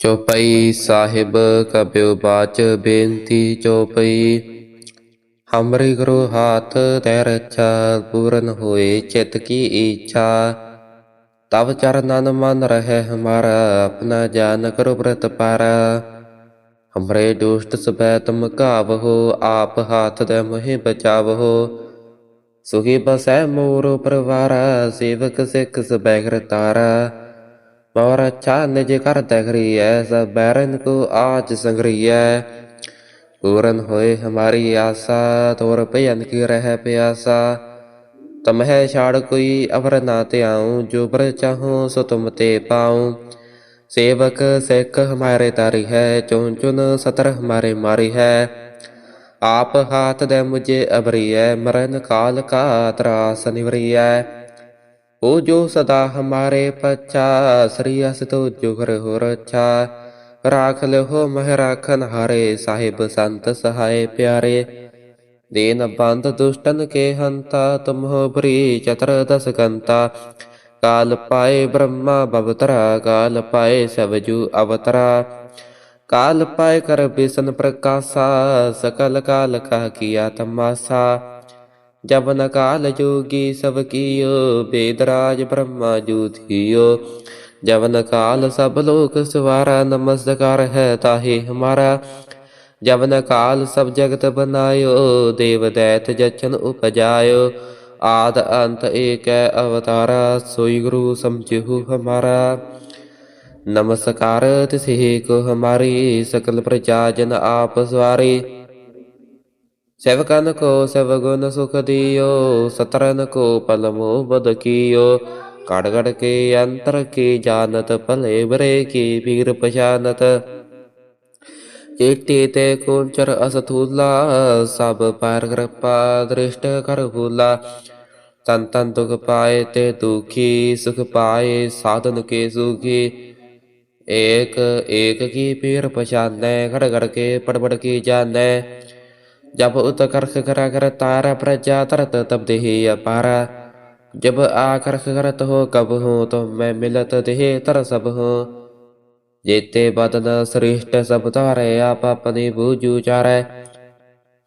ਚੌਪਈ ਸਾਹਿਬ ਕਬਿਉ ਬਾਚ ਬੇਨਤੀ ਚੌਪਈ। ਹਮਰੀ ਗੁਰੂ ਹਾਥ ਤੈ ਰੱਛਾ, ਪੂਰਨ ਹੋਏ ਚਿਤ ਕੀ ਇੱਛਾ ਤਬ ਚਰਨਨ ਮਨ ਰਹਿ ਹਮਾਰਾ, ਆਪਣਾ ਜਾਨ ਕਰੋ ਬ੍ਰਤ ਪਾਰਾ। ਹਮਰੇ ਦੁਸ਼ਟ ਸਬੈ ਤੁਮ ਕਾਵਹੋ ਆਪ ਹਾਥ ਦੇ ਮੋਹਿ ਬਚਾਵਹੋ। ਸੁਖੀ ਬਸੈ ਮੋਰ ਪਰਵਾਰਾ, ਸੇਵਕ ਸਿੱਖ ਸਬੈ ਤਾਰਾ और अच्छा निज कर तगरिय सब बैरन को आज संग्रिय पूरन होए हमारी आशा तोर भयन की रह प्यासा तम है छाड़ कोई अवर ना ते आऊं जो बर चाहूं सो तुम ते पाऊं सेवक सिख हमारे तारी है चुन चुन सतर हमारे मारी है आप हाथ दे मुझे अबरी है मरण काल का त्रास निवरी है ਉਹ ਜੋ ਸਦਾ ਹਮਾਰੇ ਪਛਾ, ਸ੍ਰੀ ਅਸ ਜੁਗਰ ਹੋ ਰਛਾ ਰਾਖ ਲਿਓ ਮਹਿ ਰਾਖਨ ਹਾਰੇ, ਸਾਹਿਬ ਸੰਤ ਸਹਾਏ ਪਿਆਰੇ। ਦੇਨ ਬੰਦ ਦੁਸ਼ਟਨ ਕੇ ਹੰਤਾ, ਤੁਮਹੁ ਭਰੀ ਚਤਰ ਦਸ ਕੰਤਾ। ਕਾਲ ਪਾਏ ਬ੍ਰਹਮਾ ਬਵਤਰਾ, ਕਾਲ ਪਾਏ ਸਬਜੂ ਅਵਤਰਾ। ਕਾਲ ਪਾਏ ਕਰ ਬਿਸਨ ਪ੍ਰਕਾਸ਼ਾ, ਸਕਲ ਕਾਲ ਕਾ ਕੀਆ ਤਮਾਸਾ। ਜਬ ਨਕਾਲ ਜੋਗੀ ਸਭ ਕੀਓ ਬੇਦਰਾਜ ਬ੍ਰਹਮਾ ਜੂਥੀਓ ਜਬ ਨਕਾਲ ਸਭ ਲੋਕ ਸਵਾਰਾ, ਨਮਸਕਾਰ ਹੈ ਤਾਹੇ ਹਮਾਰਾ। ਜਬ ਨਕਾਲ ਸਭ ਜਗਤ ਬਨਾਇਓ, ਦੇਵ ਦੈਤ ਜਚਨ ਉਪਜਾਇਓ। ਆਦ ਅੰਤ ਏਕੈ ਅਵਤਾਰਾ, ਸੋਈ ਗੁਰੂ ਸਮਝਿਹੁ ਹਮਾਰਾ। ਨਮਸਕਾਰ ਤਿਸਹਿ ਕੋ ਹਮਾਰੀ, ਸਕਲ ਪ੍ਰਜਾ ਜਨ ਆਪ ਸਵਾਰੀ। సేవకానుకో సెవగున సుఖదియో సతరనుకో ఫలము బతుకియో కడగడకి అంతరకి జానత ఫలేబరేకి పీరుప జానత چیٹی تے کونچر اسطولا سب پیر کرپا درشٹ کر بھولا تن تن دکھ پائے تے دکھی سکھ پائے سادن کے سوکھی ایک ایک کی پیر پہچانے گھڑ گڑ کے پڑ پڑ کی جانے जब उत करख करा कर तारा प्रजा तरत तब देहि अपारा जब आ करख करत हो कब हो तो मैं मिलत देहे तर सब हो जेते बदन श्रेष्ठ सब तारे आप अपने बूझू चारे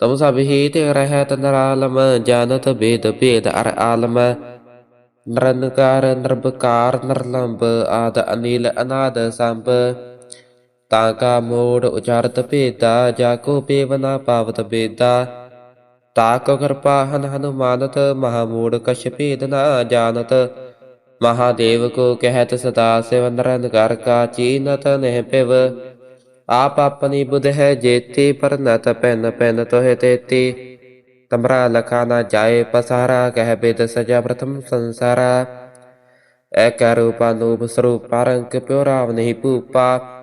तुम सब ही ते रहत नरालम जानत भेद भेद अर आलम नरनकार नरबकार नरलंब आद अनिल अनाद संब ਤਾਂ ਕਾ ਮੋੜ ਉਚਾਰਤ ਭੇਦਾ, ਜਾ ਕੋ ਪੇਵਨਾ ਪਾਵਤ ਬੇਦਾ। ਤਾਕ ਕਿਰਪਾ ਹਨ ਹਨੁਮਾਨਤ ਮਹਾਮੂੜ ਕਛ ਭੇਦ ਨਾ ਜਾਣਤ। ਮਹਾਦੇਵ ਕੋ ਕਹਿਤ ਸਦਾ ਸਿਵਨ ਨਿਰੰਕਾਰ ਕਾ ਚੀਨਤ ਨਹਿ ਪਿਵ। ਆਪ ਆਪਣੀ ਬੁਧ ਹੈ ਜੇਤੀ ਪਰਨਤ ਪੈਨ ਪੈਨ ਤੋਹਿ ਤੇਤੀ। ਤਮਰਾ ਲਖਾ ਨਾ ਜਾਏ ਪਸਾਰਾ, ਕਹਿ ਬੇਦ ਸਜਾ ਪ੍ਰਥਮ ਸੰਸਾਰਾ। ਐਕਾ ਰੂਪਾ ਨੂਪ ਸਰੂਪ ਰੰਗ ਪਿਉ ਰਾਵ ਨਹੀਂ ਭੂਪਾ।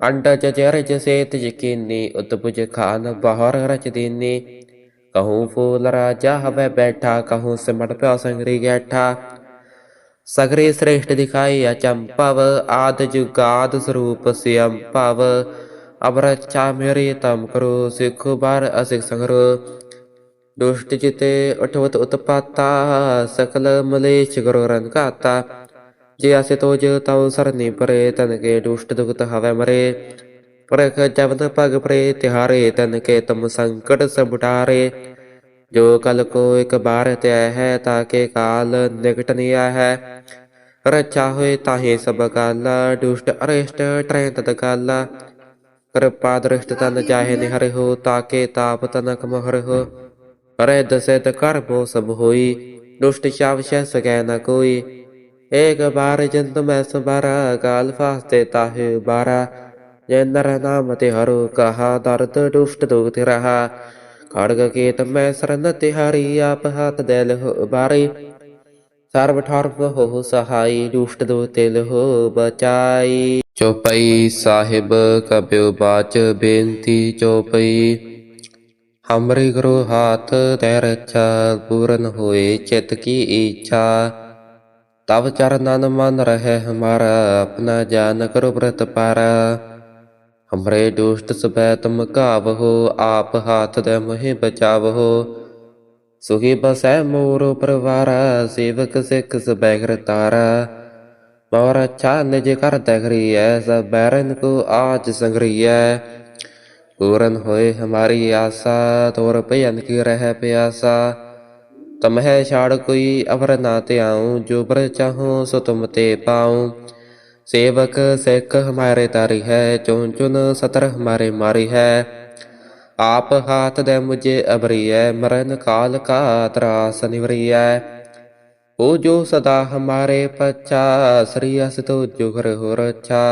जरज सेत यकीनी उतबुज खान बहर रच दीनी कहूँ फूल राजा हवे बैठा कहूँ सिमट प्या संगरी गैठा सगरे श्रेष्ठ दिखाई अचंपव आद जुगाद स्वरूप सियम पव अब रक्षा मेरे तम करो सिख बार असिख संगरो दुष्ट जिते उठवत उत्पाता सकल मलेश गुरु run Jiasito je tau sarni pare tanke dushta dugt havamare ਪਰਖ ਜਵਨ ਭਗ ਪ੍ਰੇ ਤਿਹਾਰੇ ਤਨ ਕੇ ਤਮ ਸੰਕਟ ਸਬਟਾਰੇ ਜੋ ਕਲ ਕੋ ਇੱਕ ਬਾਰ ਤੇ ਹੈ ਤਾਂ ਕੇ ਕਾਲ ਨਿਕਟ ਨਿਆ ਹੈ ਰਚਾ ਹੋਏ ਤਾਹੇ ਸਭ ਕਾਲਾ ਦੁਸ਼ਟ ਅਰਿਸ਼ਟ ਟ੍ਰੈ ਤਤ ਕਾਲਾ ਕਿਰਪਾ ਦ੍ਰਿਸ਼ਟ ਤਨ ਚਾਹੇ ਨਿਹਰ ਹੋ ਤਾਂ ਕੇ ਤਾਪ ਤਨਕ ਮਹਰ ਹੋ ਅਰੇ ਦਸੇ ਤ ਕਰ ਬੋ ਸਭ ਹੋਈ ਦੁਸ਼ਟ ਸ਼ਾਵ ਸ਼ੈ ਸਕੈ ਨ ਕੋਈ एक बार जंत मैं सुबारा काल फास्ते ताहे बारा जय नर नाम ते हरो कहा दर्द दुष्ट दुख रहा खड़ग केत मैं शरण तिहारी आप हाथ देल हो बारी सर्व ठर्म हो सहाई दुष्ट दो तिल हो बचाई ਚੌਪਈ ਸਾਹਿਬ ਕਬਿਓ ਬਾਚ ਬੇਨਤੀ ਚੌਪਈ ਹਮਰੇ ਗੁਰੂ ਹਾਥ ਤੈ ਰੱਛਾ ਪੂਰਨ ਹੋਏ ਚਿਤ ਕੀ ਇੱਛਾ ਤਵ ਚਰਨਨ ਮਨ ਰਹਿ ਹਮਾਰਾ ਆਪਣਾ ਜਾਨ ਕਰੋ ਬ੍ਰਤ ਪਰ। ਹਮਰੇ ਦੁਸ਼ਟ ਸਭੈ ਤੁਮ ਕਾਵਹੋ ਆਪ ਹਾਥ ਦੇ ਮੋਹਿ ਬਚਾਵਹੋ। ਸੁਖੀ ਬਸੈ ਮੋਰ ਪਰਵਾਰ ਸੇਵਕ ਸਿੱਖ ਸਭੈ ਘਰ ਤਾਰਾ। ਮੋਰ ਅੱਛਾ ਨਿਜ ਕਰ ਦਗਰੀਐ ਸਭ ਬੈਰਨ ਕੋ ਆਜ ਸੰਗਰੀਐ। ਪੂਰਨ ਹੋਏ ਹਮਾਰੀ ਆਸਾ, ਤੋਰ ਭਜਨ ਕੀ ਰਹਿ ਪਿਆਸਾ। प्यासा तमह छाड़ कोई अवर ना ते आऊं जो बर चाहूं सो तुम ते पाऊं सेवक सिख हमारे तारी है चुन चुन सतर हमारे मारी है आप हाथ दे मुझे अबरिय मरण काल का त्रास निवरिय ओ जो सदा हमारे पच्चा श्री अस तो जुगर हो रच्छा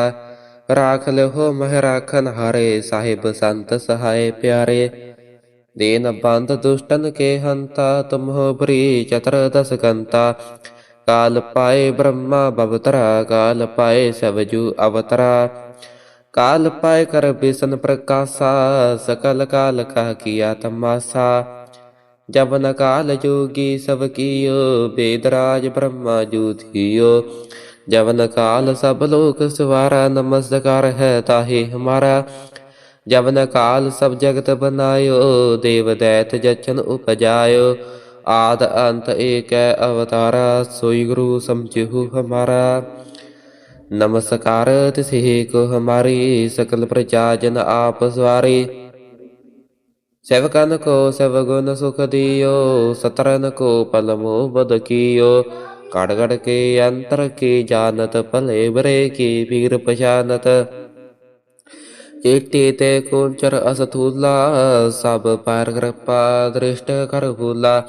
राख हो मह राखन हारे साहिब संत सहाय प्यारे दीन बंद दुष्टन के हंता तुम हो बरी चतर दस कंता काल पाए ब्रह्मा बवतरा काल पाए सबजू अवतरा काल पाए कर बिसन प्रकाशा सकल काल का किया तमासा जवन काल जोगी सब कियो वेदराज ब्रह्मा जूथियो जवन काल सब लोक सवारा नमस्कार है ताहि हमारा ਜਬਨ ਅਕਾਲ ਸਭ ਜਗਤ ਬਨਾਇਓ, ਦੇਵ ਦੈਤ ਜਚਨ ਉਪਜਾਇਓ। ਆਦ ਅੰਤ ਏਕੈ ਅਵਤਾਰਾ, ਸੋਈ ਗੁਰੂ ਸਮਝਿਹੁ ਹਮਾਰਾ। ਨਮਸਕਾਰ ਤਿਸਹਿ ਕੋ ਹਮਾਰੀ, ਸਕਲ ਪ੍ਰਜਾ ਜਨ ਆਪ ਸਵਾਰੀ। ਸੇਵਕਨ ਕੋ ਸਭ ਗੁਣ ਸੁਖ ਦਿਓ, ਸਤਰਨ ਕੋ ਪਲਮੋ ਬਦ ਕੀਓ। ਕੜ ਕੜ ਕੇ ਅੰਤਰ ਕੀ ਜਾਣਤ, ਭਲੇ ਬਰੇ ਕੀ ਵੀਰ ਪਛਾਨਤ। चिट्ठीते कुञ्चर असतुला सब पारकृपा दृष्ट करभुला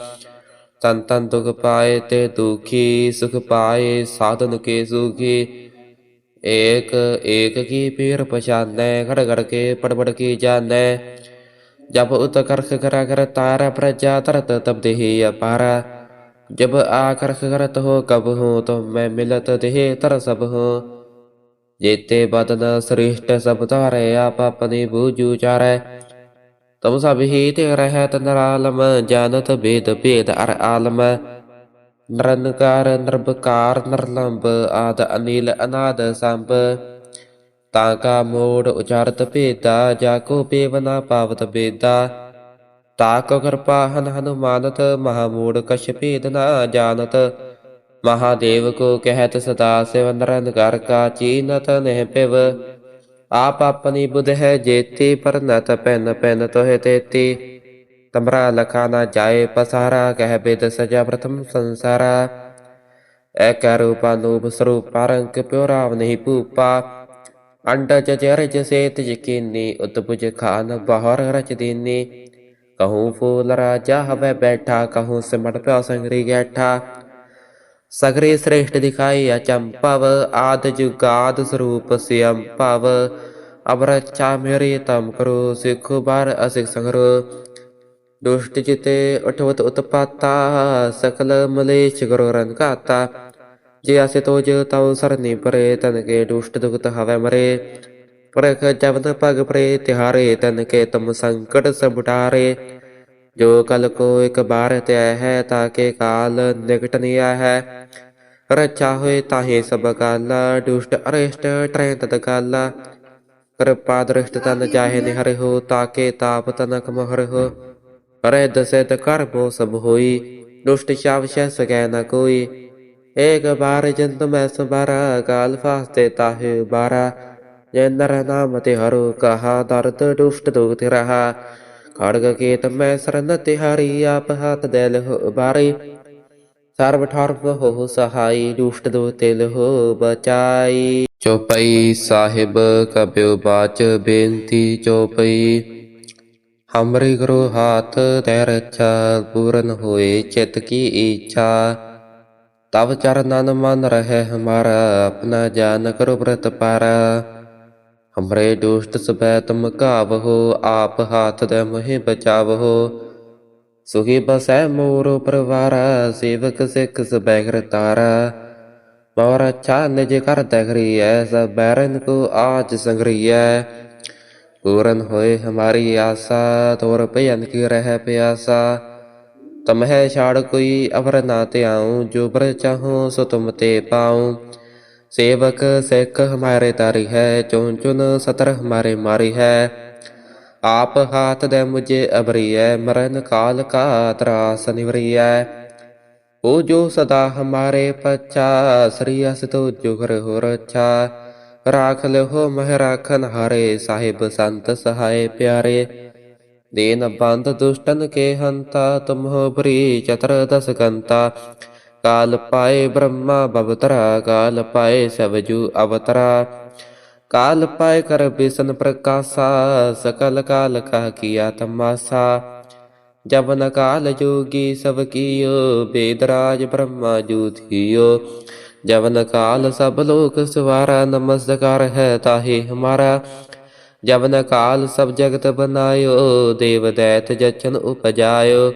तन तन दुख पाए ते दुखी सुख पाए साधन के सुखी ایک ایک کی پیر پہچانے گڑ گڑ کے پڑبڑ کی جانے جب ات کرخ کرا کر تارا پرجا ترت تب دہی اپارا جب آ کرخ کرت ہو کب ہوں تو میں ملت دہی تر سب ہوں ਜੇਤੇ ਬਦਨ ਸ੍ਰਿਸ਼ਟ ਸਭ ਧਾਰੇ, ਆਪ ਆਪਣੀ ਬੂਝੂ ਚਾਰੈ। ਤਮ ਸਭ ਹੀ ਤੇ ਰਹਿਤ ਨਰਾਲਮ, ਜਾਣਤ ਬੇਦ ਭੇਦ ਅਰ ਆਲਮ। ਨਿਰੰਕਾਰ, ਨਿਰਭਕਾਰ ਨਿਰਲੰਬ ਆਦ ਅਨਿਲ ਅਨਾਦ ਸੰਭ। ਤਾਂ ਕਾ ਮੋੜ ਉਚਾਰਤ ਭੇਦਾ, ਜਾ ਕੋ ਪੇਵਨਾ ਪਾਵਤ ਬੇਦਾ। ਤਾ ਕੋ ਕਿਰਪਾ ਹਨ ਹਨੁਮਾਨਤ ਮਹਾਮੂੜ ਕਛ ਭੇਦ ਨਾ ਜਾਣਤ। महादेव को कहत सदा शिव नरन कर का चीनत नह पिव आप अपनी बुध है जेती पर नत पैन पैन तो है तेती तमरा लखा न जाए पसारा कह बेद सजा प्रथम संसारा एक रूपा नूप स्वरूप रंक प्योराव नहीं पूपा अंडज जरज सेत यकीनी उतपुज खान बहर रच दीनी कहूँ फूल राजा हवे बैठा कहूँ सिमट प्यो ਸਗਰੇ ਸ੍ਰੇਸ਼ਟ ਦਿਖਾਏ ਅਚੰਭਵ ਆਦ ਜੁਗਾਦ ਸਰੂਪ ਸਿਅੰ ਭਵ। ਅਬਰਚਾ ਮੇਰੇ ਤਮ ਕਰੋ, ਸਿਖ ਬਾਰ ਅਸਿਖ ਸੰਗਰੋ। ਦੁਸ਼ਟ ਜਿਤੇ ਉਠਵਤ ਉਤਪਾਤਾ, ਸਕਲ ਮਲੇਛ ਕਰੋ ਰੰਕਾਤਾ ਜੇ ਅਸੇ ਤੋ ਜ ਤਉ ਸਰਨੀ ਪਰੇ, ਤਨ ਕੇ ਦੁਸ਼ਟ ਦੁਖਤ ਹਵੈ ਮਰੇ। ਪ੍ਰਖ ਜਵਨ ਪਗ ਪਰੇ, ਤਿਹਾਰੇ ਤਨ ਕੇ ਤਮ ਸੰਕਟ ਸਭ ਉਟਾਰੇ। ਜੋ ਕਲ ਕੋ ਇੱਕ ਬਾਰ ਤੈ ਹੈ, ਤਾਂ ਕਿ ਕਾਲ ਨਿਕਟ ਨਿਆ ਹੈ। ਰਚਾ ਹੋਏ ਤਾਹੇ ਸਭ ਕਾਲ ਦੁਸ਼ਟ, ਅਰਿਸ਼ਟ ਟ੍ਰੈ ਤਤ ਕਾਲ ਕਿਰਪਾ ਦ੍ਰਿਸ਼ਟ ਤਨ ਚਾਹੇ ਨਿਹਰ ਹੋ ਤਾਕੇ ਤਾਪ ਤਨਕ ਮਹਰ ਹੋ। ਅਰੇ ਦਸੇ ਤ ਕਰ ਬੋ ਸਭ ਹੋਈ, ਦੁਸ਼ਟ ਸ਼ਾਵ ਸ਼ੈ ਸਕੈ ਨ ਕੋਈ। ਏਕ ਬਾਰ ਜੰਤ ਮੈਂ ਸਬਾਰਾ ਕਾਲ ਫਾਸਤੇ ਤਾਹੇ ਬਾਰਾ ਜੇ ਨਰ ਨਾਮ ਤੇ ਹਰੋ ਕਹਾ, ਦਰਦ ਦੁਸ਼ਟ ਦੁਖ ਤੇ ਰਹਾ। ਖੜਗ ਕੇਤ ਮੈਂ ਸਰਨਤ ਤਿਹਾਰੀ ਆਪ ਹਾਥ ਦੇਲ ਹੋ ਬਾਰੇ। ਸਰਬ ਠਰਮ ਹੋ ਸਹਾਈ, ਦੁਸ਼ਟ ਦੋ ਤਿਲ ਹੋ ਬਚਾਈ। ਚੋਪਈ ਸਾਹਿਬ ਕਬਿਉ ਬਾਚ ਬੇਨਤੀ ਚੋਪਈ। ਹਮਰੇ ਗੁਰੂ ਹਾਥ ਤੇ ਰਚਾ ਪੂਰਨ ਹੋਏ ਚਿਤ ਕੀ ਇੱਛਾ। ਤਵ ਚਰਨਨ ਮਨ ਰਹੇ ਹਮਾਰਾ, ਆਪਣਾ ਜਾਨ ਕਰੋ ਬ੍ਰਤ ਪਾਰਾ। ਹਮਰੇ ਦੁਸ਼ਟ ਸਬੈ ਤੁਮ ਘਾਵਹੋ, ਆਪ ਹਾਥ ਦੇ ਮੋਹਿ ਬਚਾਵਹੋ। ਸੁਖੀ ਬਸੈ ਮੋਰ ਪਰਵਾਰ, ਸੇਵਕ ਸਿੱਖ ਸਬੈ ਕਰਤਾਰ ਮੋਰ ਅਛਾ ਨਿਜ ਕਰ ਦਗਰੀਐ ਸਭ ਬੈਰਨ ਕੋ ਆਜ ਸੰਗਰੀਐ। ਪੂਰਨ ਹੋਏ ਹਮਾਰੀ ਆਸਾ, ਤੋਰ ਭਜਨ ਕੀ ਰਹਿ ਪਿਆਸਾ। ਤਮਹਿ ਛਾੜ ਕੋਈ ਅਵਰ ਨਾ ਤੇ ਆਉ ਜੋ ਬਰ ਚਾਹੂੰ ਸੋ ਤੁਮ ਤੇ ਪਾਉ। सेवक सिख हमारे तारी है चुन चुन सतर हमारे मारी है आप हाथ दे मुझे अबरिय मरण काल का त्रास निवरिय हो जो सदा हमारे पच्चा श्री अस तो जुगर हो रच्छा राख हो मह राखन हारे साहिब संत सहाय प्यारे दीन बंद दुष्टन के हंता तुम हो बरी चतर दस कंता ਕਾਲ ਪਾਏ ਬ੍ਰਹਮਾ ਬਵਤਰਾ ਕਾਲ ਪਾਏ ਸਬਜੂ ਅਵਤਰਾ। ਕਾਲ ਪਾਏ ਕਰ ਬਿਸਨ ਪ੍ਰਕਾਸ਼ਾ, ਸਕਲ ਕਾਲ ਕਾ ਕੀਆ ਤਮਾਸਾ ਜਬਨ ਕਾਲ ਜੋਗੀ ਸਭ ਕੀਓ ਬੇਦਰਾਜ ਬ੍ਰਹਮਾ ਜੂਥੀਓ ਜਵਨ ਕਾਲ ਸਭ ਲੋਕ ਸਵਾਰਾ, ਨਮਸਕਾਰ ਹੈ ਤਾਹੇ ਹਮਾਰਾ। ਜਵਨ ਕਾਲ ਸਭ ਜਗਤ ਬਨਾਇਓ, ਦੇਵ ਦੈਤ ਜਚਨ ਉਪਜਾਇਓ।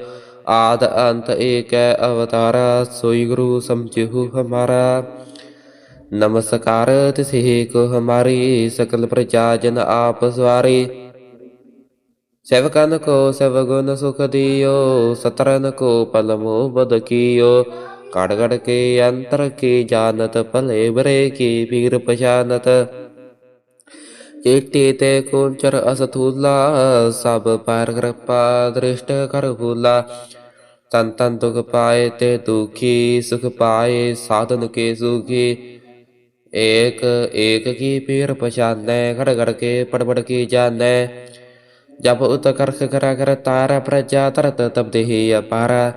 ਆਦ ਅੰਤ ਏਕੈ ਅਵਤਾਰਾ, ਸੋਈ ਗੁਰੂ ਸਮਝਿਹੁ ਹਮਾਰਾ। ਨਮਸਕਾਰ ਤਿਸਹਿ ਕੋ ਹਮਾਰੀ, ਸਕਲ ਪ੍ਰਜਾ ਜਨ ਆਪ ਸਵਾਰੀ। ਸੇਵਕਨ ਕੋ ਸਭ ਗੁਣ ਸੁਖ ਦਿਓ ਸਤਰਨ ਕੋ ਪਲਮੋ ਬਦ ਕੀਓ। ਕਾੜ ਕੜ ਕੇ ਅੰਤਰ ਕੀ ਜਾਣਤ ਭਲੇ ਬਰੇ ਕੀ ਪੀਰ ਪਛਾਨਤ। चिट्ठीते कुञ्चर असथुला सब पार कृपा दृष्ट कर भूला। संतन दुख पाए ते दुखी، सुख पाए साधन के सुखी। ایک ایک کی پیر پہچانے گھڑ گھڑ کے پڑ پڑ کی جانے جب ات کرخ کر کر تارا پرجا ترت تب دہی پارا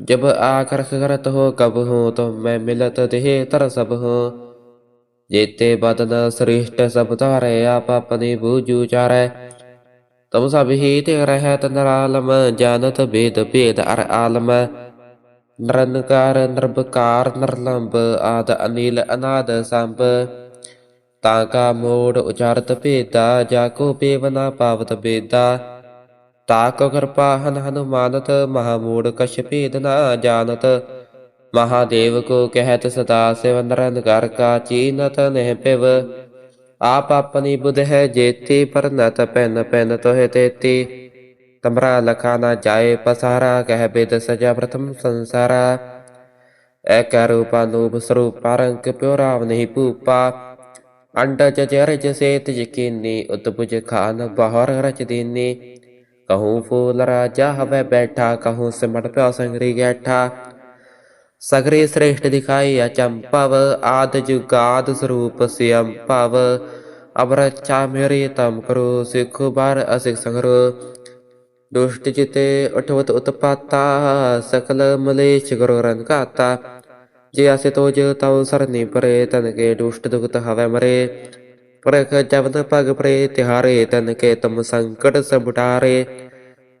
جب آ کرخ کرت ہو کب ہوں تو میں ملت دہی تر سب ہوں ਜੇਤੇ ਬਦਨ ਸ੍ਰਿਸ਼ਟ ਸਭ ਧਾਰੇ ਆਪ ਆਪਣੀ ਬੂਝੂ ਚਾਰੈ। ਤਮ ਸਭ ਹੀ ਤੇ ਰਹਿਤ ਨਰਾਲਮ ਜਾਣਤ ਬੇਦ ਭੇਦ ਅਰ ਆਲਮ। ਨਿਰੰਕਾਰ, ਨਿਰਭਕਾਰ ਨਿਰਲੰਬ ਆਦ ਅਨਿਲ ਅਨਾਦ ਸੰਭ। ਤਾਂ ਕਾ ਮੋੜ ਉਚਾਰਤ ਭੇਦਾ, ਜਾ ਕੋ ਪੇਵਨਾ ਪਾਵਤ ਬੇਦਾ। ਤਾ ਕੋ ਕਿਰਪਾ ਹਨ ਹਨੁਮਾਨਤ ਮਹਾਮੂੜ ਕਛ ਭੇਦ ਨਾ ਜਾਣਤ। महादेव को कहत सदा शिव निरंकार का चीनत नह पिव आप अपनी बुध है जेती पर नत पैन पैन तोहे तेती तमरा लखा न जाए पसारा कह बेद सजा प्रथम संसारा एक रूपा नूप स्वरूपा रंग प्योराव नहीं पूपा अंड चरज से तजकीनी उतपुज खान बहर रच दीनी कहूँ फूल राजा हवे बैठा कहूँ सिमट प्यो संगरी गैठा ਸਗਰੇ ਸ੍ਰੇਸ਼ਟ ਦਿਖਾਈ ਅਚੰਪਵ ਆਦ ਜੁਗਾਦ ਸਰੂਪ ਸਿਅੰ ਭਵ। ਅਬਰਚਾ ਮੇਰੇ ਤਮ ਕਰੋ, ਸਿਖ ਬਾਰ ਅਸਿਖ ਸੰਗਰੋ। ਦੁਸ਼ਟ ਜਿਤੇ ਉਠਵਤ ਉਤਪਾਤਾ, ਸਕਲ ਮਲੇਸ਼ ਗੁਰੂ ਰਨ ਕਾਤਾ ਜੇ ਅਸੇ ਤੋਜ ਤਉ ਸਰਨੀ ਪਰੇ, ਤਨ ਕੇ ਦੁਸ਼ਟ ਦੁਖਤ ਹਵੇ ਮਰੇ। ਪਰਖ ਜਵਨ ਪਗ ਪਰੇ, ਤਿਹਾਰੇ ਤਨ ਕੇ ਤਮ ਸੰਕਟ ਸਬਟਾਰੇ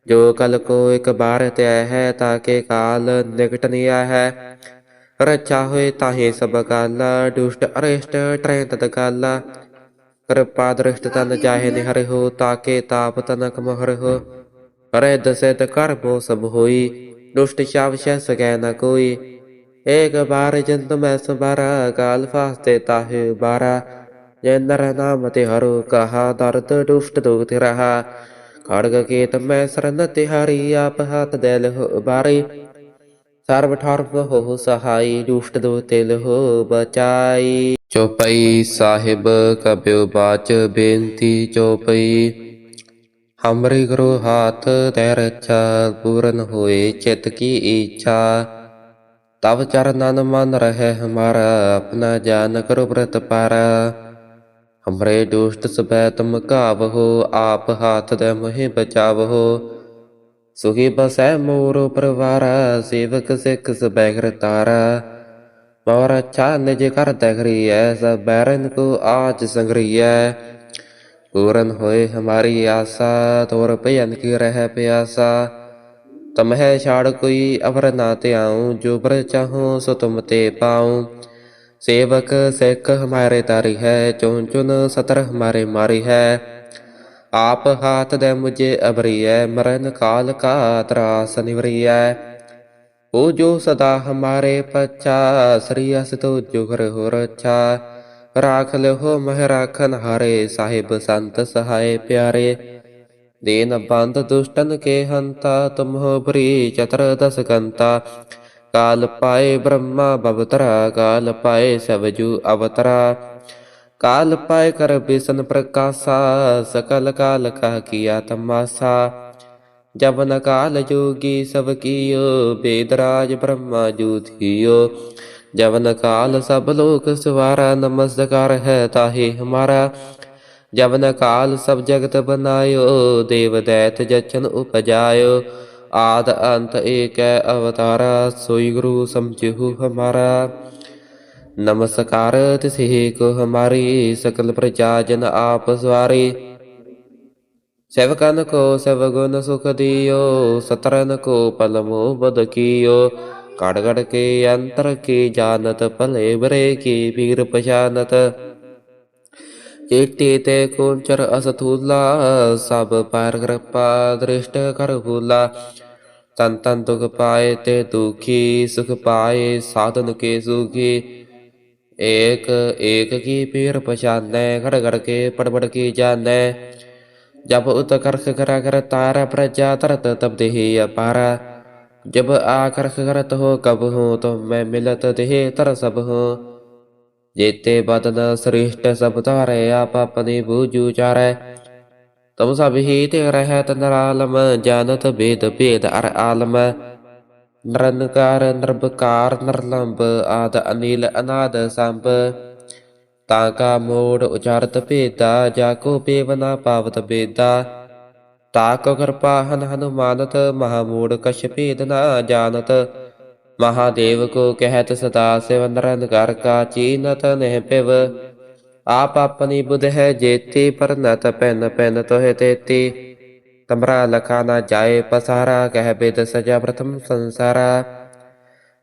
ਜੋ ਕਲ ਕੋ ਇਕ ਬਾਰ ਤੇ ਹੈ ਤਾਕੇ ਕਾਲ ਨਿਕਟ ਨਿਆ ਹੈ। ਰਚਾ ਹੋਏ ਤਾਹੇ ਸਭ ਕਾਲ ਦੁਸ਼ਟ, ਅਰਿਸ਼ਟ ਟਰੈ ਤਦ ਕਿਰਪਾ ਦ੍ਰਿਸ਼ਟ ਤਨ ਜਾਹੇ ਨਿਹਰ ਹੋ ਤਾਕੇ ਤਾਪ ਤਨਕ ਮਹਰ ਹੋ। ਹਰੇ ਦਸੇ ਤ ਕਰ ਬੋ ਸਭ ਹੋਈ, ਦੁਸ਼ਟ ਸ਼ਾਵ ਸ਼ੈ ਸਕੈ ਨ ਕੋਈ। ਏਕ ਬਾਰ ਜੰਤ ਮੈਂ ਸਬਾਰਾ ਕਾਲ ਫਾਸਤੇ ਤਾਹੇ ਬਾਰਾ ਜੈ ਨਰ ਨਾਮ ਤੇ ਹਰੋ ਕਹਾ, ਦਰਦ ਦੁਸ਼ਟ ਦੁਖ ਰਹਾ। ਖੜਗ ਕੇਤ ਮੈਂ ਸਰਨ ਤਿਹਾਰੀ, ਆਪ ਹੱਥ ਦੇ ਲਹੁ ਬਾਰੀ। ਸਰਬ ਠਰਬ ਹੋ ਸਹਾਈ, ਦੁਸ਼ਟ ਦੋ ਤਿਲ ਹੋ ਬਚਾਈ। ਚੋਪਈ ਸਾਹਿਬ ਕਬਿਓ ਬਾਚ, ਬੇਨਤੀ ਚੋਪਈ। ਹਮਰੇ ਗੁਰੂ ਹਾਥ ਤੈ ਰਛਾ, ਪੂਰਨ ਹੋਏ ਚਿਤ ਕੀ ਇੱਛਾ। ਤਵ ਚਰਨਨ ਮਨ ਰਹਿ ਹਮਾਰਾ, ਆਪਣਾ ਜਾਨ ਕਰੋ ਬ੍ਰਤ ਪਾਰਾ। ਹਮਰੇ ਦੁਸ਼ਟ ਸਭੈ ਤੁਮ ਘਾਵਹੋ, ਆਪ ਹਾਥ ਦੇ ਮੋਹਿ ਬਚਾਵਹੋ। ਸੁਖੀ ਬਸੈ ਮੋਰ ਪਰਵਾਰ, ਸੇਵਕ ਸਿੱਖ ਸਭੈ ਘਰ ਤਾਰਾ ਮੋਰ ਅਛਾ ਨਿਜ ਕਰ ਤਗਰੀਐ ਸਭ ਬੈਰਨ ਕੋ ਆਜ ਸੰਗਰੀਐ। ਪੂਰਨ ਹੋਏ ਹਮਾਰੀ ਆਸਾ, ਤੋਰ ਭਜਨ ਕੀ ਰਹਿ ਪਿਆਸਾ। ਤਮਹਿ ਛਾੜ ਕੋਈ ਅਵਰ ਨਾ ਧਿਆਉ, ਜੋ ਬਰ ਚਾਹੋ ਸੋ ਤੁਮ ਤੇ ਪਾਉ। ਸੇਵਕ ਸਿੱਖ ਹਮਾਰੇ ਤਾਰੀ ਹੈ ਚੁਨ ਚੁਨ ਸਤਰ ਹਮਾਰੇ ਮਾਰੀ ਹੈ। ਆਪ ਹਾਥ ਦੇ ਮੁਝੇ ਅਬਰੀਐ, ਮਰਨ ਕਾਲ ਕਾ ਤਰਾਸ ਨਿਵਰੀਐ। ਉਹ ਜੋ ਸਦਾ ਹਮਾਰੇ ਪਛਾ, ਸ੍ਰੀ ਅਸ ਤੋ ਜੁਗਰ ਹੋ ਰਛਾ ਰਾਖ ਲਿਓ ਮਹਿ ਰਾਖਨ ਹਾਰੇ, ਸਾਹਿਬ ਸੰਤ ਸਹਾਏ ਪਿਆਰੇ। ਦੇਨ ਬੰਦ ਦੁਸ਼ਟਨ ਕੇ ਹੰਤਾ ਤੁਮ ਹੋ ਭਰੀ ਚਤਰ ਦਸ ਕੰਤਾ ਕਾਲ ਪਾਏ ਬ੍ਰਹਮਾ ਬਵਤਰਾ, ਕਾਲ ਪਾਏ ਸਵਜੂ ਅਵਤਰਾ। ਕਾਲ ਪਾਏ ਕਰ ਬਿਸਨ ਪ੍ਰਕਾਸ਼ਾ, ਸਕਲ ਕਾਲ ਕਾ ਕੀਆ ਤਮਾਸਾ। ਜਬਨ ਕਾਲ ਜੋਗੀ ਸਭ ਕੀਓ ਬੇਦਰਾਜ ਬ੍ਰਹਮਾ ਜੂਥੀਓ ਜਵਨ ਕਾਲ ਸਭ ਲੋਕ ਸਵਾਰਾ, ਨਮਸਕਾਰ ਹੈ ਤਾਹੀ ਹਮਾਰਾ। ਜਵਨ ਕਾਲ ਸਭ ਜਗਤ ਬਨਾਇਓ, ਦੇਵ ਦੈਤ ਜਚਨ ਉਪਜਾਇਓ। ਆਦ ਅੰਤ ਏਕੈ ਅਵਤਾਰਾ, ਸੋਈ ਗੁਰੂ ਸਮਝਿਹੁ ਹਮਾਰਾ। ਨਮਸਕਾਰ ਤਿਸਹਿ ਕੋ ਹਮਾਰੀ, ਸਕਲ ਪ੍ਰਜਾ ਜਨ ਆਪ ਸਵਾਰੀ। ਸੇਵਕਨ ਕੋ ਸਭ ਗੁਣ ਸੁਖ ਦਿਓ, ਸਤਰਨ ਕੋ ਪਲਮੋ ਬਦ ਕੀਓ। ਕੜ ਕੜ ਕੇ ਅੰਤਰ ਕੀ ਜਾਣਤ ਭਲੇ ਬਰੇ ਕੀ ਪੀਰ ਪਛਾਨਤ। चिट्टिते कुञ्चर असथूला सब पार कृपा दृष्ट कर भूला तन तन दुख पाए ते दुखी، सुख पाए साधन के सुखी। ایک ایک کی پیر پہچانے گڑ گڑ کے پڑ کی جانے جب ات کرخ کرا کر تارا پرجا ترت تب دہی اپارا جب آ کرخ کرت ہو کب ہوں تو میں ملت دہی تر سب ہوں ਜੇਤੇ ਬਦਨ ਸ੍ਰਿਸ਼ਟ ਸਭ ਧਾਰੇ ਆਪ ਆਪਨੇ ਬੂਝੂ ਚਾਰੈ। ਤਮ ਸਭ ਹੀ ਤੇ ਰਹਿਤ ਨਰਾਲਮ ਜਾਣਤ ਬੇਦ ਭੇਦ ਅਰ ਆਲਮ। ਨਿਰੰਕਾਰ ਨਿਰਭਕਾਰ ਨਿਰਲੰਬ ਆਦ ਅਨਿਲ ਅਨਾਦ ਸੰਭ। ਤਾਂ ਕਾ ਮੋੜ ਉਚਾਰਤ ਭੇਦਾ, ਜਾ ਕੋ ਪੇਵਨਾ ਪਾਵਤ ਬੇਦਾ। ਤਾ ਕੋ ਕਿਰਪਾ ਹਨ ਹਨੁਮਾਨਤ ਮਹਾਮੂੜ ਕਛ ਭੇਦ ਨਾ ਜਾਣਤ। ਮਹਾਦੇਵ ਕੋ ਕਹਿਤ ਸਦਾ ਸਿਵ ਨਰਨ ਕਰ ਕਾ ਚੀਨਤ ਨਹਿ ਪਿਵ। ਆਪ ਆਪਣੀ ਬੁਧ ਹੈ ਜੇਤੀ ਪਰਨਤ ਪੈਨ ਪੈਨ ਤੋਹਿ ਤੇਤੀ। ਤਮਰਾ ਲਖਾ ਨਾ ਜਾਏ ਪਸਾਰਾ, ਕਹਿ ਬੇਦ ਸਜਾ ਪ੍ਰਥਮ ਸੰਸਾਰਾ।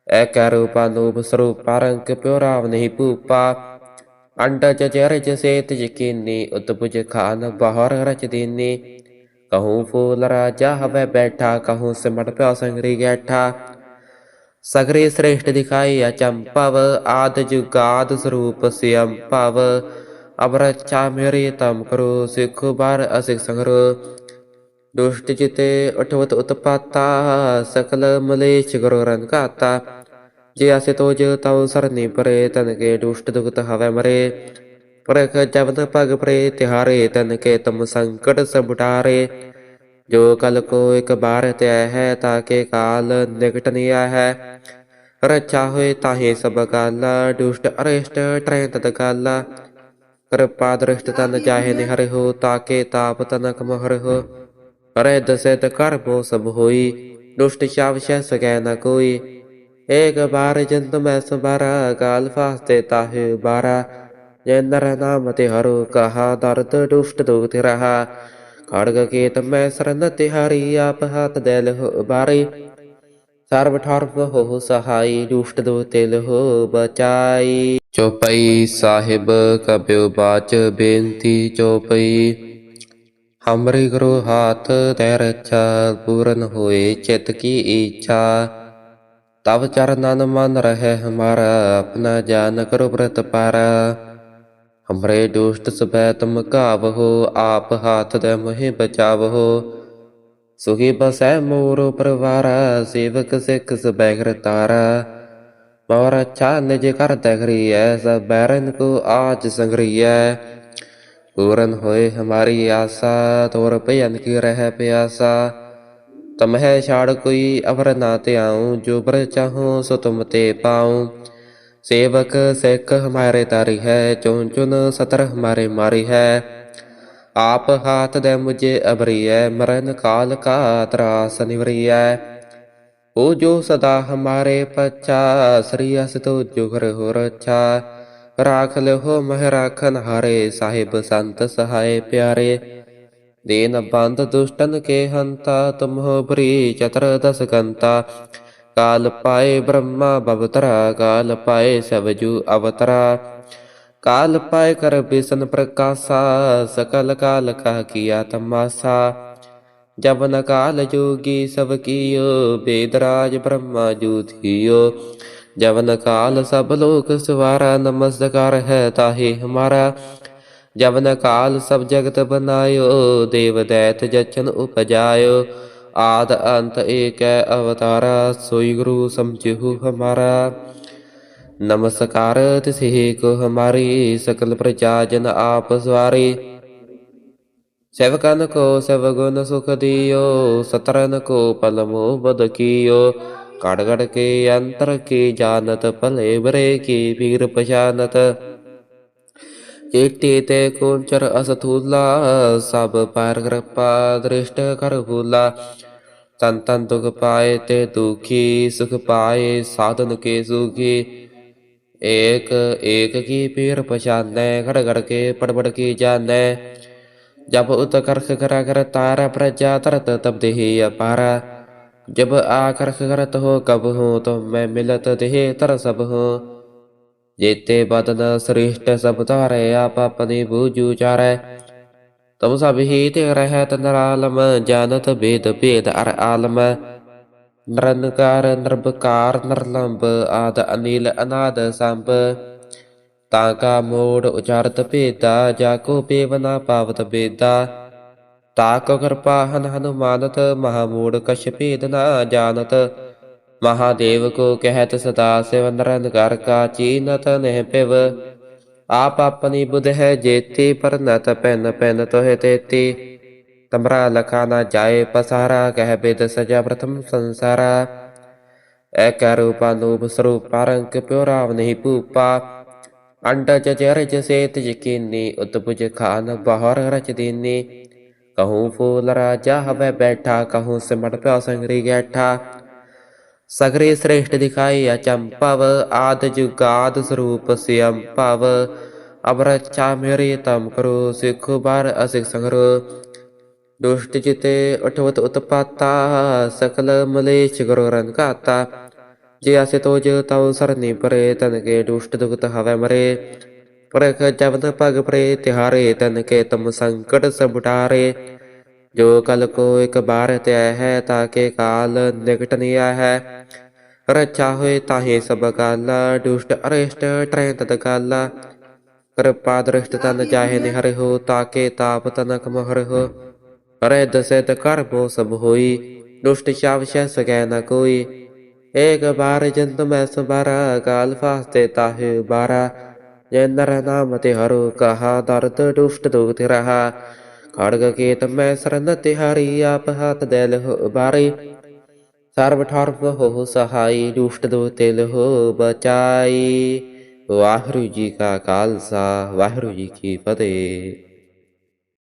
ਐ ਕੈ ਰੂਪਾ ਨੂਪ ਸਰੂਪ, ਰੰਗ ਪਿਓ ਰਾਵ ਨਹੀਂ ਭੂਪਾ। ਅੰਡਜ ਚਰਜ ਸੇਤ ਯਕੀਨੀ, ਉਤਪੁਜ ਖਾਨ ਬਹਰ ਰਚ ਦੀਨੀ। ਕਹੂੰ ਫੂਲ ਰਾਜਾ ਹਵੇ ਬੈਠਾ, ਕਹੂੰ ਸਿਮਟ ਪਿਆ ਸੰਗਰੀ ਗੈਠਾ। ਸਗਰੇ ਸ੍ਰੇਸ਼ਟ ਦਿਖਾਈ ਅਚੰਪਵ ਆਦ ਜੁਗਾਦ ਸਰੂਪ ਸਿਅੰ ਭਵ ਅਬਰਚਾ ਮੇਰੇ ਤਮ ਕਰੋ, ਸਿਖ ਬਾਰ ਅਸਿਖ ਸੰਗਰੋ। ਦੁਸ਼ਟ ਜਿਤੇ ਉਠਵਤ ਉਤਪਾਤਾ, ਸਕਲ ਮਲੇਸ਼ ਕਰੋ ਰਨ ਘਾਤਾ। ਜੇ ਆਸੇ ਤੋਜ ਤਉ ਸਰਨੀ ਪਰੇ, ਤਨ ਕੇ ਦੁਸ਼ਟ ਦੁਖਤ ਹਵੇ ਮਰੇ। ਪਰਖ ਜਵਨ ਪਗ ਪਰੇ, ਤਿਹਾਰੇ ਤਨ ਕੇ ਤਮ ਸੰਕਟ ਸਬਟਾਰੇ ਜੋ ਕਲ ਕੋ ਇਕ ਬਾਰ ਤੈ ਹੈ, ਤਾਂ ਕੇ ਕਾਲ ਨਿਕਟ ਨਿਆ ਹੈ। ਰਚਾ ਹੋਏ ਤਾਹੇ ਸਭ ਕਾਲ ਦੁਸ਼ਟ, ਅਰਿਸ਼ਟ ਟ੍ਰੈ ਤਤ ਕਾਲ ਕਿਰਪਾ ਦ੍ਰਿਸ਼ਟ ਤਨ ਚਾਹੇ ਨਿਹਰ ਹੋ ਤਾਕੇ ਤਾਪ ਤਨਕ ਮਹਰ ਹੋ। ਅਰੇ ਦਸੇ ਤ ਕਰ ਬੋ ਸਭ ਹੋਈ, ਦੁਸ਼ਟ ਸ਼ਾਵ ਸ਼ੈ ਸਕੈ ਨ ਕੋਈ। ਏਕ ਬਾਰ ਜੰਤ ਮੈਂ ਸਬਾਰਾ ਕਾਲ ਫਾਸਤੇ ਤਾਹੇ ਬਾਰਾ ਜੇ ਨਰ ਨਾਮ ਤੇ ਹਰੋ ਕਹਾ, ਦਰਦ ਦੁਸ਼ਟ ਦੁਖ ਤੇ ਰਹਾ। ਖੜਗ ਕੇਤ ਮੈਂ ਸਰਨ ਤਿਹਾਰੀ ਆਪ ਹਾਥ ਦੈਲ ਹੋ ਬਾਰੇ। ਸਰਬ ਠਰਫ ਹੋ ਸਹਾਈ, ਦੁਸ਼ਟ ਦੋ ਤਿਲ ਹੋ ਬਚਾਈ। ਚੋਪਈ ਸਾਹਿਬ ਕਬਿਉ ਬਾਚ ਬੇਨਤੀ ਚੋਪਈ। ਹਮਰੇ ਗੁਰੂ ਹਾਥ ਤੈ ਰਚਾ ਪੂਰਨ ਹੋਏ ਚਿਤ ਕੀ ਇੱਛਾ। ਤਵ ਚਰਨਨ ਮਨ ਰਹਿ ਹਮਾਰਾ, ਆਪਣਾ ਜਾਨ ਕਰੋ ਪ੍ਰਤਪਾਰਾ ਹਮਰੇ ਦੁਸ਼ਟ ਸਭੈ ਤੁਮ ਘਾਵਹੋ, ਆਪ ਹਾਥ ਦੇ ਮੋਹਿ ਬਚਾਵਹੋ। ਸੁਖੀ ਬਸੈ ਮੋਰ ਪਰਵਾਰ, ਸੇਵਕ ਸਿੱਖ ਸਭੈ ਕਰਤਾਰ। ਮੋਰ ਅੱਛਾ ਨਿਜ ਕਰ ਦਗਰੀਐ ਸਭ ਬੈਰਨ ਕੋ ਆਜ ਸੰਗਰੀਐ। ਪੂਰਨ ਹੋਏ ਹਮਾਰੀ ਆਸਾ, ਤੋਰ ਭਜਨ ਕੀ ਰਹਿ ਪਿਆਸਾ। ਤਮਹਿ ਛਾੜ ਕੋਈ ਅਵਰ ਨਾ ਤੇ ਆਉ ਜੋ ਬਰ ਚਾਹੋ ਸੋ ਤੁਮ ਤੇ ਪਾਉ। ਸੇਵਕ ਸਿੱਖ ਹਮਾਰੇ ਤਾਰੀ ਹੈ ਚੁਨ ਚੁਨ ਸਤਰ ਹਮਾਰੇ ਮਾਰੀ ਹੈ ਆਪ ਹਾਥ ਦੇ ਮੁਝੇ ਅਬਰੀਐ ਮਰਨ ਕਾਲ ਕਾ ਤਰਾਸ ਨਿਵਰੀਐ ਉਹ ਜੋ ਸਦਾ ਹਮਾਰੇ ਪਛਾ ਸ੍ਰੀ ਅਸ ਤੋ ਜੁਗਰ ਹੋ ਰਛਾ ਰਾਖ ਲਿਓ ਮਹਿ ਰਾਖਨ ਹਾਰੇ ਸਾਹਿਬ ਸੰਤ ਸਹਾਏ ਪਿਆਰੇ दीन बंध दुष्टन के हंता तुम हो भरी चतर दस ਕਾਲ ਪਾਏ ਬ੍ਰਹਮਾ ਬਵਤਰਾ ਕਾਲ ਪਾਏ ਸਬਜੂ ਅਵਤਰਾ। ਕਾਲ ਪਾਏ ਕਰ ਬਿਸਨ ਪ੍ਰਕਾਸ਼ਾ, ਸਕਲ ਕਾਲ ਕਾ ਕੀਆ ਤਮਾਸਾ। ਜਬਨ ਕਾਲ ਜੋਗੀ ਸਭ ਕੀਓ ਬੇਦਰਾਜ ਬ੍ਰਹਮਾ ਜੂਥੀਓ ਜਵਨ ਕਾਲ ਸਭ ਲੋਕ ਸਵਾਰਾ, ਨਮਸਕਾਰ ਹੈ ਤਾਹੇ ਹਮਾਰਾ। ਜਵਨ ਕਾਲ ਸਭ ਜਗਤ ਬਨਾਇਓ, ਦੇਵ ਦੈਤ ਜਚਨ ਉਪਜਾਇਓ। ਆਦ ਅੰਤ ਏਕੈ ਅਵਤਾਰਾ, ਸੋਈ ਗੁਰੂ ਸਮਝਿਓ ਹਮਾਰਾ। ਨਮਸਕਾਰ ਤਿਸੇ ਕੋ ਹਮਾਰੀ, ਸਕਲ ਪ੍ਰਜਾ ਜਨ ਆਪ ਸਵਾਰੀ। ਸੇਵਕਨ ਕੋ ਸਵਗੁਣ ਸੁਖ ਦਿਓ ਸਤਰਨ ਕੋ ਪਲਮੋ ਬਦ ਕੀਓ। ਕੜ ਕੜ ਕੇ ਅੰਤਰ ਕੀ ਜਾਣਤ ਭਲੇ ਬਰੇ ਕੀ ਪੀਰ ਪਛਾਨਤ। ਚੇਟੀ ਤੇ ਕੋਚਰ ਅਸਥੂਲਾ, ਸਭ ਪਰ ਕਿਰਪਾ ਦ੍ਰਿਸ਼ਟ ਕਰ ਭੂਲਾ ਤਨ ਤਨ ਦੁਖ ਪਾਏ ਤੇ ਦੁਖੀ, ਸੁਖ ਪਾਏ, ਸਾਧਨ ਕੇ ਸੁਖੀ। ਏਕ ਏਕ ਕੀ ਪੀਰ ਪਛਾਨੈ ਘੜ ਘੜ ਕੇ ਪੜ ਪੜ ਕੀ ਜਾਣੈ। ਜਬ ਉਤ ਕਰਖ ਕਰਾ ਕਰ ਤਾਰ ਪ੍ਰਜਾ, ਤਰਤ ਤਬ ਦੇਹੀ ਅਪਾਰ। ਜਬ ਆਕਰਖ ਕਰਤ ਹੋ, ਕਬ ਹੂੰ ਤੋ ਮੈਂ ਮਿਲਤ ਦੇਹ, ਤਰ ਸਭ ਹੂੰ। ਜੇਤੇ ਬਦਨ ਸ੍ਰਿਸ਼ਟ ਸਭ ਤਾਰੇ ਆਪ ਆਪਣੀ ਬੂਝੂ ਚਾਰੈ। Tamsabihi rehat neralama janat beda beda ar alama nerengkar nerbekar nerlamba ada anil anada sampe ਤਾਕਾ ਮੋੜ ਉਚਾਰਤ ਭੇਦਾ ਜਾ ਕੋ ਪੇਵਨਾ ਪਾਵਤ ਬੇਦਾ ਤਾਕ ਕਿਰਪਾ ਹਨ ਹਨੁਮਾਨਤ ਮਹਾਮੂੜ ਕਛ ਭੇਦ ਨਾ ਜਾਣਤ ਮਹਾਦੇਵ ਕੋ ਕਹਿਤ ਸਦਾ ਸਿਵ ਨਿਰੰਕਾਰ ਕਾ ਚੀਨਤ ਨਹਿ ਪਿਵ ਆਪ ਆਪਣੀ ਬੁਧ ਹੈ ਜੇਤੀ, ਪਰ ਨਤ ਪੈਨ ਪੈਨ ਤੋਹਿ ਤੇਤੀ। ਤਮਰਾ ਲਖਾ ਨਾ ਜਾਏ ਪਸਾਰਾ, ਕਹਿ ਬੇਦ ਸਜਾ ਪ੍ਰਥਮ ਸੰਸਾਰਾ। ਏਕ ਰੂਪਾ ਨੂਪ ਸਰੂਪ, ਰੰਗ ਪਿਓ ਰਾਵ ਨਹੀਂ ਭੂਪਾ। ਅੰਡਜ ਜਰਜ ਸੇਤ ਯਕੀਨੀ, ਉਤਪੁਜ ਖਾਨ ਬਹਰ ਰਚ ਦੀਨੀ। ਕਹੂੰ ਫੂਲ ਰਾਜਾ ਹਵੇ ਬੈਠਾ, ਕਹੂੰ ਸਿਮਟ ਪਿਓ ਸੰਗਰੀ ਗੈਠਾ। ਸਗਰੇ ਸ੍ਰੇਸ਼ਟ ਦਿਖਾਈ ਅਚੰਪਵ ਆਦ ਜੁਗਾਦ ਸਰੂਪ ਸਿਅੰ ਭਵ ਅਬਰਚਾ ਮੇਰੇ ਤਮ ਕਰੋ, ਸਿਖ ਬਾਰ ਅਸਿਖ ਸੰਗਰੋ। ਦੁਸ਼ਟ ਜਿਤੇ ਉਠਵਤ ਉਤਪਾਤਾ, ਸਕਲ ਮਲੇਸ਼ ਗੁਰੂ ਰਨ ਘਾਤਾ। ਜੇ ਆਸੇ ਤੋਜ ਤਉ ਸਰਨੀ ਪਰੇ, ਤਨ ਕੇ ਦੁਸ਼ਟ ਦੁਖਤ ਹਵੇ ਮਰੇ। ਪਰਖ ਜਵਨ ਪਗ ਪਰੇ, ਤਿਹਾਰੇ ਤਨ ਕੇ ਤਮ ਸੰਕਟ ਸਬਟਾਰੇ ਜੋ ਕਲ ਕੋ ਇੱਕ ਬਾਰ ਤੇ ਹੈ ਤਾਕੇ ਕਾਲ ਨਿਕਟ ਆ ਹੈ। ਰਚਾ ਹੋਏ ਤਾਹੇ ਸਭ ਕਾਲ ਦੁਸ਼ਟ ਅਰਿਸ਼ਟ ਟਰੈ ਤਦ ਕਿਰਪਾ ਦ੍ਰਿਸ਼ਟ ਤਨ ਚਾਹੇ ਨਿਹਰ ਹੋ ਤਾਕੇ ਤਾਪ ਤਨਕ ਮਹਰ ਹੋ ਅਰੇ ਦਸੇ ਤ ਕਰ ਬੋ ਸਭ ਹੋਈ ਦੁਸ਼ਟ ਸ਼ਾਵਸ਼ੈ ਸਕੈ ਨ ਕੋਈ ਏਕ ਬਾਰ ਜੰਤ ਮੈਂ ਸਬਾਰਾ ਕਾਲ ਫਾਸਤੇ ਤਾਹੇ ਬਾਰਾ ਜੇ ਨਰ ਨਾਮ ਤੇ ਹਰੋ ਕਹਾ ਦਰਦ ਦੁਸ਼ਟ ਦੁਖ ਰਹਾ ਖੜਗ ਕੇਤ ਮੈਂ ਸਰਨ ਤਿਹਾਰੀ ਆਪ ਹੱਥ ਦੇ ਲਹੁ ਬਾਰੀ ਸਰਬ ਠਰਪ ਹੋ ਸਹਾਈ ਦੁਸ਼ਟ ਦੋ ਤਿਲ ਹੋ ਬਚਾਈ ਵਾਹਿਗੁਰੂ ਜੀ ਕਾ ਖਾਲਸਾ ਵਾਹਿਗੁਰੂ ਜੀ ਕੀ ਫਤਿਹ